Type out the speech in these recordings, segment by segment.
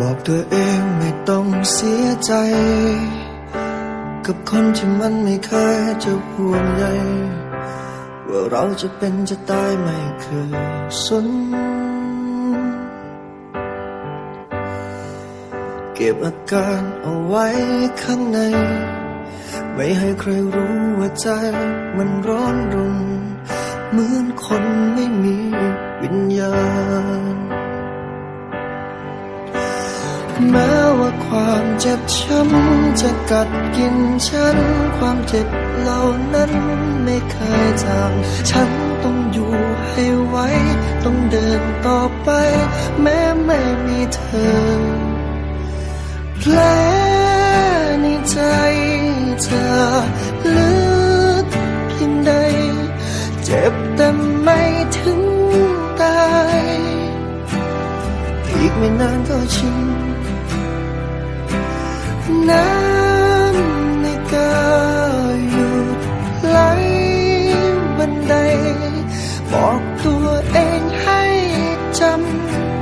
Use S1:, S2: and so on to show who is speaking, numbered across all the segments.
S1: บอกตัวเองไม่ต้องเสียใจ กับคนที่มันไม่เคยจะห่วงใยว่าเราจะเป็นจะตายไม่เคยสนเก็บอาการเอาไว้ข้างใน ไม่ให้ใครรู้ว่าใจมันร้อนรุน เหมือนคนไม่มี แม้ว่าความเจ็บช้ำจะกัดกินฉัน ความเจ็บเหล่านั้นไม่เคยจางฉันต้องอยู่ให้ไหวต้องเดินต่อไป แม้ไม่มีเธอแผลในใจเธอลึกเพียงใด เจ็บแต่ไม่ถึงตาย อีกไม่นานก็ชินน้ำในตาหยุดไหลบันได บอกตัวเองให้จ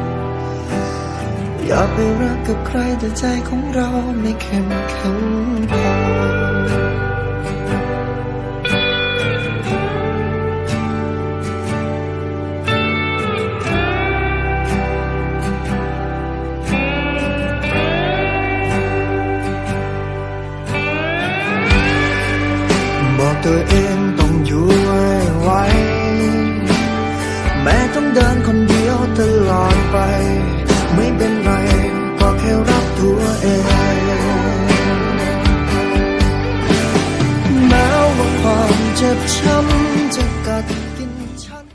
S1: ำ อย่าไปรักกับใครแต่ใจของเราไม่เข้มแข็งพอ ตัวเองต้องอยู่ไว้ไวแม้ต้องเดินคนเดียวตลอดไป ไม่เป็นไรก็แค่รับตัวเองแม้ว่าความเจ็บช้ำจะกัด